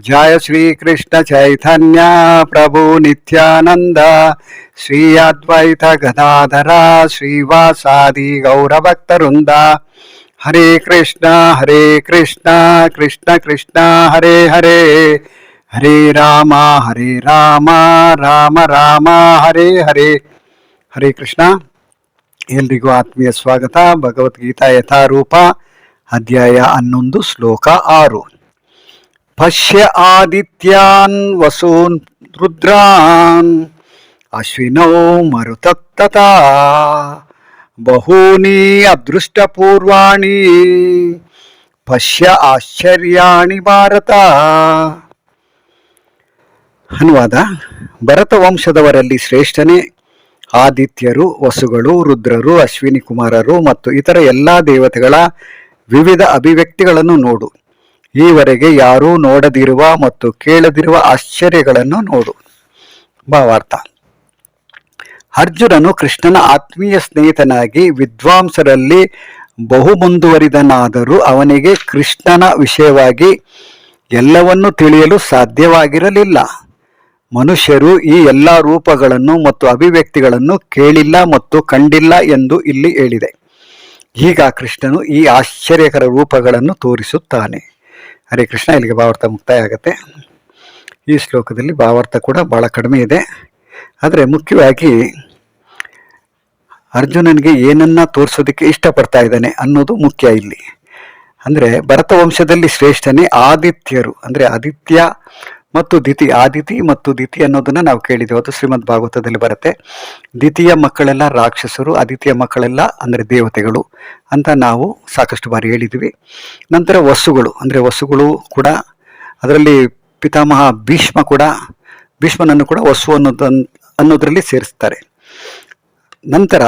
जय श्री कृष्ण चैतन्य प्रभु नित्यानंद श्री अद्वैत गदाधरा श्रीवासादि गौरभक्तवृंद हरे कृष्ण हरे कृष्ण कृष्ण कृष्ण हरे हरे हरे राम हरे राम ರಾಮ ರಾಮ ಹರೇ ಹರೇ ಹರೇ ಕೃಷ್ಣ ಎಲ್ರಿಗೂ ಆತ್ಮೀಯ ಸ್ವಾಗತ ಭಗವದ್ಗೀತಾ ಯಥಾರೂಪ ಅಧ್ಯಾಯ ಹನ್ನೊಂದು ಶ್ಲೋಕ ಆರು ಪಶ್ಯ ಆದಿತ್ಯಾನ್ ವಸೂನ್ ರುದ್ರಾನ್ ಅಶ್ವಿನೋ ಮರುತತ್ತತಾ ಬಹೂನಿ ಅದೃಷ್ಟಪೂರ್ವಾಣಿ ಪಶ್ಯ ಆಶ್ಚರ್ಯಾಣಿ ಭಾರತ. ಅನುವಾದ, ಭರತ ವಂಶದವರಲ್ಲಿ ಶ್ರೇಷ್ಠನೇ ಆದಿತ್ಯರು, ವಸುಗಳು, ರುದ್ರರು, ಅಶ್ವಿನಿ ಕುಮಾರರು ಮತ್ತು ಇತರ ಎಲ್ಲ ದೇವತೆಗಳ ವಿವಿಧ ಅಭಿವ್ಯಕ್ತಿಗಳನ್ನು ನೋಡು. ಈವರೆಗೆ ಯಾರೂ ನೋಡದಿರುವ ಮತ್ತು ಕೇಳದಿರುವ ಆಶ್ಚರ್ಯಗಳನ್ನು ನೋಡು. ಭಾವಾರ್ಥ ಅರ್ಜುನನು ಕೃಷ್ಣನ ಆತ್ಮೀಯ ಸ್ನೇಹಿತನಾಗಿ ವಿದ್ವಾಂಸರಲ್ಲಿ ಬಹು ಮುಂದುವರಿದನಾದರೂ ಅವನಿಗೆ ಕೃಷ್ಣನ ವಿಷಯವಾಗಿ ಎಲ್ಲವನ್ನೂ ತಿಳಿಯಲು ಸಾಧ್ಯವಾಗಿರಲಿಲ್ಲ. ಮನುಷ್ಯರು ಈ ಎಲ್ಲ ರೂಪಗಳನ್ನು ಮತ್ತು ಅಭಿವ್ಯಕ್ತಿಗಳನ್ನು ಕೇಳಿಲ್ಲ ಮತ್ತು ಕಂಡಿಲ್ಲ ಎಂದು ಇಲ್ಲಿ ಹೇಳಿದೆ. ಈಗ ಕೃಷ್ಣನು ಈ ಆಶ್ಚರ್ಯಕರ ರೂಪಗಳನ್ನು ತೋರಿಸುತ್ತಾನೆ. ಹರೇ ಕೃಷ್ಣ, ಇಲ್ಲಿಗೆ ಭಾವಾರ್ಥ ಮುಕ್ತಾಯ ಆಗುತ್ತೆ. ಈ ಶ್ಲೋಕದಲ್ಲಿ ಭಾವಾರ್ಥ ಕೂಡ ಭಾಳ ಕಡಿಮೆ ಇದೆ. ಆದರೆ ಮುಖ್ಯವಾಗಿ ಅರ್ಜುನನಿಗೆ ಏನನ್ನ ತೋರಿಸೋದಕ್ಕೆ ಇಷ್ಟಪಡ್ತಾ ಇದ್ದಾನೆ ಅನ್ನೋದು ಮುಖ್ಯ ಇಲ್ಲಿ. ಅಂದರೆ ಭರತ ವಂಶದಲ್ಲಿ ಶ್ರೇಷ್ಠನೇ ಆದಿತ್ಯರು. ಅಂದರೆ ಆದಿತ್ಯ ಮತ್ತು ದಿತಿ, ಆದಿತಿ ಮತ್ತು ದಿತಿ ಅನ್ನೋದನ್ನ ನಾವು ಕೇಳಿದ್ದೇವೆ. ಅದು ಶ್ರೀಮದ್ ಭಾಗವತದಲ್ಲಿ ಬರುತ್ತೆ. ದ್ವಿತೀಯ ಮಕ್ಕಳೆಲ್ಲ ರಾಕ್ಷಸರು, ಆದಿತ್ಯ ಮಕ್ಕಳೆಲ್ಲ ಅಂದರೆ ದೇವತೆಗಳು ಅಂತ ನಾವು ಸಾಕಷ್ಟು ಬಾರಿ ಹೇಳಿದ್ವಿ ನಂತರ ವಸುಗಳು, ಅಂದರೆ ವಸುಗಳು ಕೂಡ ಅದರಲ್ಲಿ ಪಿತಾಮಹ ಭೀಷ್ಮ ಕೂಡ, ಭೀಷ್ಮನನ್ನು ಕೂಡ ವಸು ಅನ್ನೋದನ್, ಅನ್ನೋದರಲ್ಲಿ ಸೇರಿಸ್ತಾರೆ. ನಂತರ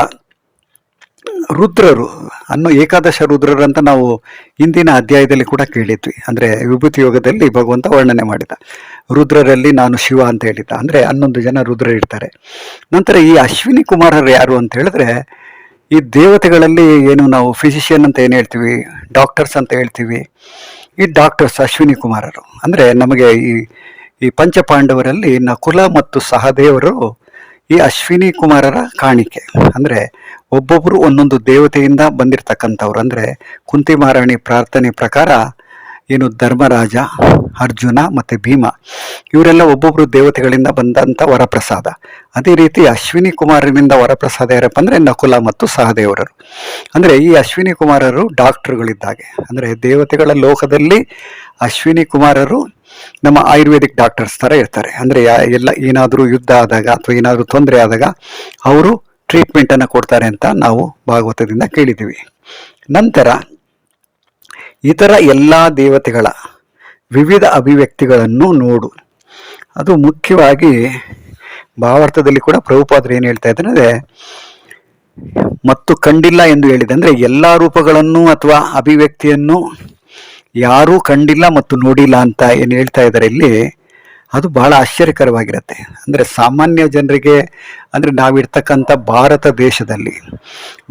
ರುದ್ರರು, ಅನ್ನೋ ಏಕಾದಶ ರುದ್ರರು ಅಂತ ನಾವು ಇಂದಿನ ಅಧ್ಯಾಯದಲ್ಲಿ ಕೂಡ ಕೇಳಿದ್ವಿ. ಅಂದರೆ ವಿಭೂತಿ ಯೋಗದಲ್ಲಿ ಭಗವಂತ ವರ್ಣನೆ ಮಾಡಿದ. ರುದ್ರರಲ್ಲಿ ನಾನು ಶಿವ ಅಂತ ಹೇಳಿದ್ದ. ಅಂದರೆ ಹನ್ನೊಂದು ಜನ ರುದ್ರ ಇರ್ತಾರೆ. ನಂತರ ಈ ಅಶ್ವಿನಿ ಕುಮಾರರು ಯಾರು ಅಂತ ಹೇಳಿದ್ರೆ, ಈ ದೇವತೆಗಳಲ್ಲಿ ಏನು ನಾವು ಫಿಸಿಷಿಯನ್ ಅಂತ ಏನು ಹೇಳ್ತೀವಿ ಡಾಕ್ಟರ್ಸ್ ಅಂತ ಹೇಳ್ತೀವಿ, ಈ ಡಾಕ್ಟರ್ಸ್ ಅಶ್ವಿನಿ ಕುಮಾರರು. ಅಂದರೆ ನಮಗೆ ಈ ಈ ಪಂಚಪಾಂಡವರಲ್ಲಿ ನಕುಲ ಮತ್ತು ಸಹದೇವರು ಈ ಅಶ್ವಿನಿ ಕುಮಾರರ ಕಾಣಿಕೆ. ಅಂದರೆ ಒಬ್ಬೊಬ್ಬರು ಒಂದೊಂದು ದೇವತೆಯಿಂದ ಬಂದಿರತಕ್ಕಂಥವ್ರು. ಅಂದರೆ ಕುಂತಿ ಮಹಾರಾಣಿ ಪ್ರಾರ್ಥನೆ ಪ್ರಕಾರ ಏನು ಧರ್ಮರಾಜ, ಅರ್ಜುನ ಮತ್ತು ಭೀಮ, ಇವರೆಲ್ಲ ಒಬ್ಬೊಬ್ಬರು ದೇವತೆಗಳಿಂದ ಬಂದಂಥ ವರಪ್ರಸಾದ. ಅದೇ ರೀತಿ ಅಶ್ವಿನಿ ಕುಮಾರನಿಂದ ವರಪ್ರಸಾದ ಯಾರಪ್ಪ ಅಂದರೆ ನಕುಲ ಮತ್ತು ಸಹದೇವರರು. ಅಂದರೆ ಈ ಅಶ್ವಿನಿ ಕುಮಾರರು ಡಾಕ್ಟ್ರುಗಳಿದ್ದಾಗೆ. ಅಂದರೆ ದೇವತೆಗಳ ಲೋಕದಲ್ಲಿ ಅಶ್ವಿನಿ ಕುಮಾರರು ನಮ್ಮ ಆಯುರ್ವೇದಿಕ್ ಡಾಕ್ಟರ್ಸ್ ಥರ ಇರ್ತಾರೆ. ಅಂದರೆ ಎಲ್ಲ ಏನಾದರೂ ಯುದ್ಧ ಆದಾಗ ಅಥವಾ ಏನಾದರೂ ತೊಂದರೆ ಆದಾಗ ಅವರು ಟ್ರೀಟ್ಮೆಂಟನ್ನು ಕೊಡ್ತಾರೆ ಅಂತ ನಾವು ಭಾಗವತದಿಂದ ಕೇಳಿದ್ದೀವಿ. ನಂತರ ಇತರ ಎಲ್ಲ ದೇವತೆಗಳ ವಿವಿಧ ಅಭಿವ್ಯಕ್ತಿಗಳನ್ನು ನೋಡು. ಅದು ಮುಖ್ಯವಾಗಿ ಭಾವಾರ್ಥದಲ್ಲಿ ಕೂಡ ಪ್ರಭುಪಾದರು ಏನು ಹೇಳ್ತಾ ಇದ್ದಾರೆ ಅಂದರೆ, ಮತ್ತು ಕಂಡಿಲ್ಲ ಎಂದು ಹೇಳಿದೆ ಅಂದರೆ, ಎಲ್ಲ ರೂಪಗಳನ್ನು ಅಥವಾ ಅಭಿವ್ಯಕ್ತಿಯನ್ನು ಯಾರೂ ಕಂಡಿಲ್ಲ ಮತ್ತು ನೋಡಿಲ್ಲ ಅಂತ ಏನು ಹೇಳ್ತಾ ಇದ್ದಾರೆ ಇಲ್ಲಿ, ಅದು ಬಹಳ ಆಶ್ಚರ್ಯಕರವಾಗಿರುತ್ತೆ. ಅಂದರೆ ಸಾಮಾನ್ಯ ಜನರಿಗೆ, ಅಂದರೆ ನಾವಿರ್ತಕ್ಕಂಥ ಭಾರತ ದೇಶದಲ್ಲಿ,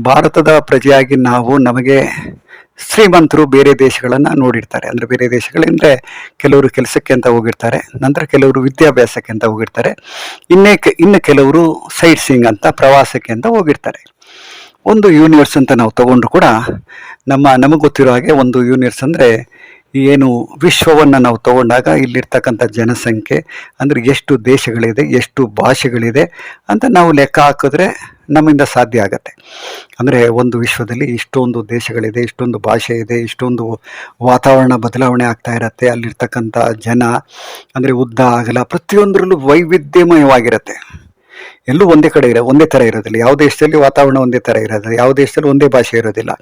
ಭಾರತದ ಪ್ರಜೆಯಾಗಿ ನಾವು ನಮಗೆ ಶ್ರೀಮಂತರು ಬೇರೆ ದೇಶಗಳನ್ನು ನೋಡಿರ್ತಾರೆ. ಅಂದರೆ ಬೇರೆ ದೇಶಗಳೆಂದರೆ ಕೆಲವರು ಕೆಲಸಕ್ಕೆ ಅಂತ ಹೋಗಿರ್ತಾರೆ, ನಂತರ ಕೆಲವರು ವಿದ್ಯಾಭ್ಯಾಸಕ್ಕೆ ಅಂತ ಹೋಗಿರ್ತಾರೆ, ಇನ್ನೇ ಇನ್ನು ಕೆಲವರು ಸೈಟ್ ಸೀಯಿಂಗ್ ಅಂತ ಪ್ರವಾಸಕ್ಕೆ ಅಂತ ಹೋಗಿರ್ತಾರೆ. ಒಂದು ಯೂನಿವರ್ಸ್ ಅಂತ ನಾವು ತಗೊಂಡ್ರು ಕೂಡ ನಮ್ಮ, ನಮಗೆ ಗೊತ್ತಿರೋ ಹಾಗೆ ಒಂದು ಯೂನಿವರ್ಸ್ ಅಂದರೆ ಏನು ವಿಶ್ವವನ್ನು ನಾವು ತಗೊಂಡಾಗ ಇಲ್ಲಿರ್ತಕ್ಕಂಥ ಜನಸಂಖ್ಯೆ, ಅಂದರೆ ಎಷ್ಟು ದೇಶಗಳಿದೆ, ಎಷ್ಟು ಭಾಷೆಗಳಿದೆ ಅಂತ ನಾವು ಲೆಕ್ಕ ಹಾಕಿದ್ರೆ ನಮ್ಮಿಂದ ಸಾಧ್ಯ ಆಗತ್ತೆ. ಅಂದರೆ ಒಂದು ವಿಶ್ವದಲ್ಲಿ ಇಷ್ಟೊಂದು ದೇಶಗಳಿದೆ, ಇಷ್ಟೊಂದು ಭಾಷೆ ಇದೆ, ಇಷ್ಟೊಂದು ವಾತಾವರಣ ಬದಲಾವಣೆ ಆಗ್ತಾ ಇರತ್ತೆ, ಅಲ್ಲಿರ್ತಕ್ಕಂಥ ಜನ, ಅಂದರೆ ಉದ್ದ ಆಗಲ ಪ್ರತಿಯೊಂದರಲ್ಲೂ ವೈವಿಧ್ಯಮಯವಾಗಿರುತ್ತೆ. ಎಲ್ಲೂ ಒಂದೇ ಕಡೆ ಇರೋ ಒಂದೇ ಥರ ಇರೋದಿಲ್ಲ. ಯಾವ ದೇಶದಲ್ಲಿ ವಾತಾವರಣ ಒಂದೇ ಥರ ಇರೋದಿಲ್ಲ, ಯಾವ ದೇಶದಲ್ಲಿ ಒಂದೇ ಭಾಷೆ ಇರೋದಿಲ್ಲ.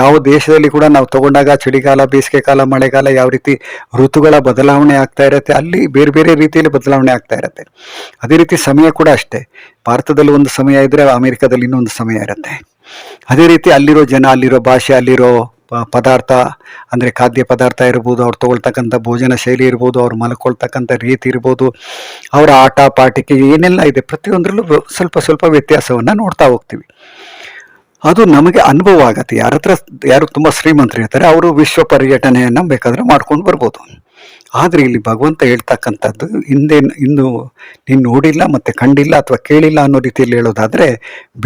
ಯಾವ ದೇಶದಲ್ಲಿ ಕೂಡ ನಾವು ತಗೊಂಡಾಗ ಚಳಿಗಾಲ, ಬೇಸಿಗೆ ಕಾಲ, ಮಳೆಗಾಲ ಯಾವ ರೀತಿ ಋತುಗಳ ಬದಲಾವಣೆ ಆಗ್ತಾ ಇರುತ್ತೆ, ಅಲ್ಲಿ ಬೇರೆ ಬೇರೆ ರೀತಿಯಲ್ಲಿ ಬದಲಾವಣೆ ಆಗ್ತಾ ಇರುತ್ತೆ. ಅದೇ ರೀತಿ ಸಮಯ ಕೂಡ ಅಷ್ಟೇ. ಭಾರತದಲ್ಲಿ ಒಂದು ಸಮಯ ಇದ್ರೆ ಅಮೆರಿಕದಲ್ಲಿ ಇನ್ನೊಂದು ಸಮಯ ಇರುತ್ತೆ. ಅದೇ ರೀತಿ ಅಲ್ಲಿರೋ ಜನ, ಅಲ್ಲಿರೋ ಭಾಷೆ, ಅಲ್ಲಿರೋ ಪದಾರ್ಥ, ಅಂದರೆ ಖಾದ್ಯ ಪದಾರ್ಥ ಇರ್ಬೋದು, ಅವ್ರು ತೊಗೊಳ್ತಕ್ಕಂಥ ಭೋಜನ ಶೈಲಿ ಇರ್ಬೋದು, ಅವ್ರು ಮಲ್ಕೊಳ್ತಕ್ಕಂಥ ರೀತಿ ಇರ್ಬೋದು, ಅವರ ಆಟ ಪಾಟಿಕೆ ಏನೆಲ್ಲ ಇದೆ, ಪ್ರತಿಯೊಂದರಲ್ಲೂ ಸ್ವಲ್ಪ ಸ್ವಲ್ಪ ವ್ಯತ್ಯಾಸವನ್ನು ನೋಡ್ತಾ ಹೋಗ್ತೀವಿ. ಅದು ನಮಗೆ ಅನುಭವ ಆಗತ್ತೆ. ಯಾರ ಹತ್ರ ಯಾರು ತುಂಬ ಶ್ರೀಮಂತರು ಇರ್ತಾರೆ, ಅವರು ವಿಶ್ವ ಪರ್ಯಟನೆಯನ್ನು ಬೇಕಾದ್ರೆ ಮಾಡ್ಕೊಂಡು ಬರ್ಬೋದು. ಆದರೆ ಇಲ್ಲಿ ಭಗವಂತ ಹೇಳ್ತಕ್ಕಂಥದ್ದು, ಹಿಂದೆ ಇನ್ನು ನೀನು ನೋಡಿಲ್ಲ ಮತ್ತು ಕಂಡಿಲ್ಲ ಅಥವಾ ಕೇಳಿಲ್ಲ ಅನ್ನೋ ರೀತಿಯಲ್ಲಿ ಹೇಳೋದಾದರೆ,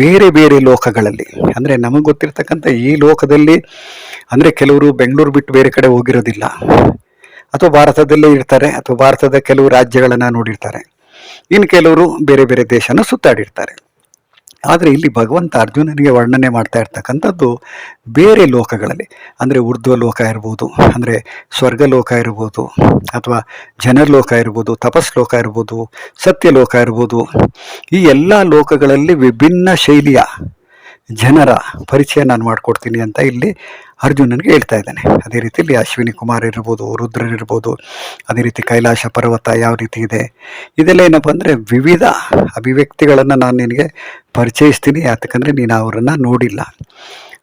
ಬೇರೆ ಬೇರೆ ಲೋಕಗಳಲ್ಲಿ. ಅಂದರೆ ನಮಗೆ ಗೊತ್ತಿರ್ತಕ್ಕಂಥ ಈ ಲೋಕದಲ್ಲಿ, ಅಂದರೆ ಕೆಲವರು ಬೆಂಗಳೂರು ಬಿಟ್ಟು ಬೇರೆ ಕಡೆ ಹೋಗಿರೋದಿಲ್ಲ. ಅಥವಾ ಭಾರತದಲ್ಲೇ ಇರ್ತಾರೆ, ಅಥವಾ ಭಾರತದ ಕೆಲವು ರಾಜ್ಯಗಳನ್ನು ನೋಡಿರ್ತಾರೆ. ಇನ್ನು ಕೆಲವರು ಬೇರೆ ಬೇರೆ ದೇಶನ ಸುತ್ತಾಡಿರ್ತಾರೆ. ಆದರೆ ಇಲ್ಲಿ ಭಗವಂತ ಅರ್ಜುನನಿಗೆ ವರ್ಣನೆ ಮಾಡ್ತಾ ಇರ್ತಕ್ಕಂಥದ್ದು ಬೇರೆ ಲೋಕಗಳಲ್ಲಿ. ಅಂದರೆ ಊರ್ಧ್ವ ಲೋಕ ಇರ್ಬೋದು, ಅಂದರೆ ಸ್ವರ್ಗಲೋಕ ಇರ್ಬೋದು, ಅಥವಾ ಜನರ್ಲೋಕ ಇರ್ಬೋದು, ತಪಸ್ ಲೋಕ ಇರ್ಬೋದು ಸತ್ಯಲೋಕ ಇರ್ಬೋದು. ಈ ಎಲ್ಲ ಲೋಕಗಳಲ್ಲಿ ವಿಭಿನ್ನ ಶೈಲಿಯ ಜನರ ಪರಿಚಯ ನಾನು ಮಾಡಿಕೊಡ್ತೀನಿ ಅಂತ ಇಲ್ಲಿ ಅರ್ಜುನನಿಗೆ ಹೇಳ್ತಾ ಇದ್ದಾನೆ. ಅದೇ ರೀತಿಯಲ್ಲಿ ಅಶ್ವಿನಿ ಕುಮಾರ್ ಇರ್ಬೋದು ರುದ್ರರಿರ್ಬೋದು ಅದೇ ರೀತಿ ಕೈಲಾಶ ಪರ್ವತ ಯಾವ ರೀತಿ ಇದೆ, ಇದೆಲ್ಲ ಏನಪ್ಪ ಅಂದರೆ ವಿವಿಧ ಅಭಿವ್ಯಕ್ತಿಗಳನ್ನು ನಾನು ನಿನಗೆ ಪರಿಚಯಿಸ್ತೀನಿ. ಯಾತಕ್ಕಂದರೆ ನೀನು ಅವರನ್ನು ನೋಡಿಲ್ಲ.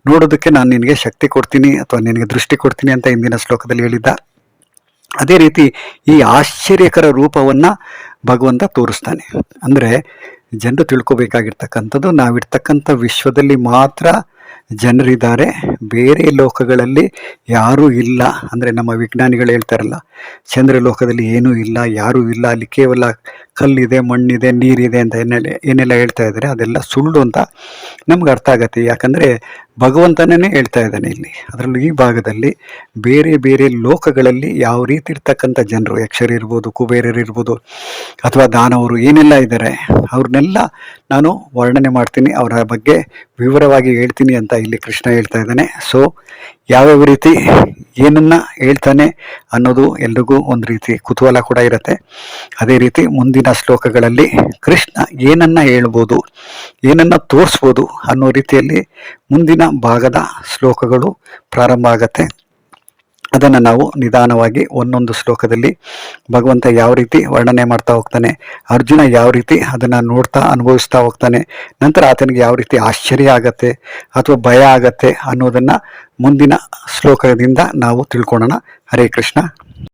ನೋಡೋದಕ್ಕೆ ನಾನು ನಿನಗೆ ಶಕ್ತಿ ಕೊಡ್ತೀನಿ ಅಥವಾ ನಿನಗೆ ದೃಷ್ಟಿ ಕೊಡ್ತೀನಿ ಅಂತ ಇಂದಿನ ಶ್ಲೋಕದಲ್ಲಿ ಹೇಳಿದ್ದ. ಅದೇ ರೀತಿ ಈ ಆಶ್ಚರ್ಯಕರ ರೂಪವನ್ನು ಭಗವಂತ ತೋರಿಸ್ತಾನೆ. ಅಂದರೆ ಜನರು ತಿಳ್ಕೋಬೇಕಾಗಿರ್ತಕ್ಕಂಥದ್ದು ನಾವಿರ್ತಕ್ಕಂಥ ವಿಶ್ವದಲ್ಲಿ ಮಾತ್ರ ಜನರಿದ್ದಾರೆ. ಬೇರೆ ಲೋಕಗಳಲ್ಲಿ ಯಾರೂ ಇಲ್ಲ. ಅಂದರೆ ನಮ್ಮ ವಿಜ್ಞಾನಿಗಳು ಹೇಳ್ತಾರಲ್ಲ, ಚಂದ್ರ ಲೋಕದಲ್ಲಿ ಏನೂ ಇಲ್ಲ, ಯಾರೂ ಇಲ್ಲ. ಅಲ್ಲಿ ಕೇವಲ ಕಲ್ಲಿದೆ, ಮಣ್ಣಿದೆ, ನೀರಿದೆ ಅಂತ ಏನೆಲ್ಲ ಏನೆಲ್ಲ ಹೇಳ್ತಾ ಇದ್ದಾರೆ. ಅದೆಲ್ಲ ಸುಳ್ಳು ಅಂತ ನಮ್ಗೆ ಅರ್ಥ ಆಗತ್ತೆ. ಯಾಕಂದರೆ ಭಗವಂತನೇ ಹೇಳ್ತಾ ಇದ್ದಾನೆ ಇಲ್ಲಿ. ಅದರಲ್ಲೂ ಈ ಭಾಗದಲ್ಲಿ ಬೇರೆ ಬೇರೆ ಲೋಕಗಳಲ್ಲಿ ಯಾವ ರೀತಿ ಇರ್ತಕ್ಕಂಥ ಜನರು ಯಕ್ಷರಿರ್ಬೋದು ಕುಬೇರರಿರ್ಬೋದು ಅಥವಾ ದಾನವರು ಏನೆಲ್ಲ ಇದ್ದಾರೆ, ಅವ್ರನ್ನೆಲ್ಲ ನಾನು ವರ್ಣನೆ ಮಾಡ್ತೀನಿ. ಅವರ ಬಗ್ಗೆ ವಿವರವಾಗಿ ಹೇಳ್ತೀನಿ ಅಂತ ಇಲ್ಲಿ ಕೃಷ್ಣ ಹೇಳ್ತಾ ಇದ್ದಾನೆ. ಸೊ ಯಾವ್ಯಾವ ರೀತಿ ಏನನ್ನ ಹೇಳ್ತಾನೆ ಅನ್ನೋದು ಎಲ್ರಿಗೂ ಒಂದು ರೀತಿ ಕುತೂಹಲ ಕೂಡ ಇರುತ್ತೆ. ಅದೇ ರೀತಿ ಮುಂದಿನ ಶ್ಲೋಕಗಳಲ್ಲಿ ಕೃಷ್ಣ ಏನನ್ನ ಹೇಳ್ಬೋದು, ಏನನ್ನ ತೋರಿಸ್ಬೋದು ಅನ್ನೋ ರೀತಿಯಲ್ಲಿ ಮುಂದಿನ ಭಾಗದ ಶ್ಲೋಕಗಳು ಪ್ರಾರಂಭ ಆಗತ್ತೆ. ಅದನ್ನು ನಾವು ನಿಧಾನವಾಗಿ ಒಂದೊಂದು ಶ್ಲೋಕದಲ್ಲಿ ಭಗವಂತ ಯಾವ ರೀತಿ ವರ್ಣನೆ ಮಾಡ್ತಾ ಹೋಗ್ತಾನೆ, ಅರ್ಜುನ ಯಾವ ರೀತಿ ಅದನ್ನು ನೋಡ್ತಾ ಅನುಭವಿಸ್ತಾ ಹೋಗ್ತಾನೆ, ನಂತರ ಆತನಿಗೆ ಯಾವ ರೀತಿ ಆಶ್ಚರ್ಯ ಆಗತ್ತೆ ಅಥವಾ ಭಯ ಆಗತ್ತೆ ಅನ್ನೋದನ್ನು ಮುಂದಿನ ಶ್ಲೋಕದಿಂದ ನಾವು ತಿಳ್ಕೊಳ್ಳೋಣ ಹರೇ ಕೃಷ್ಣ.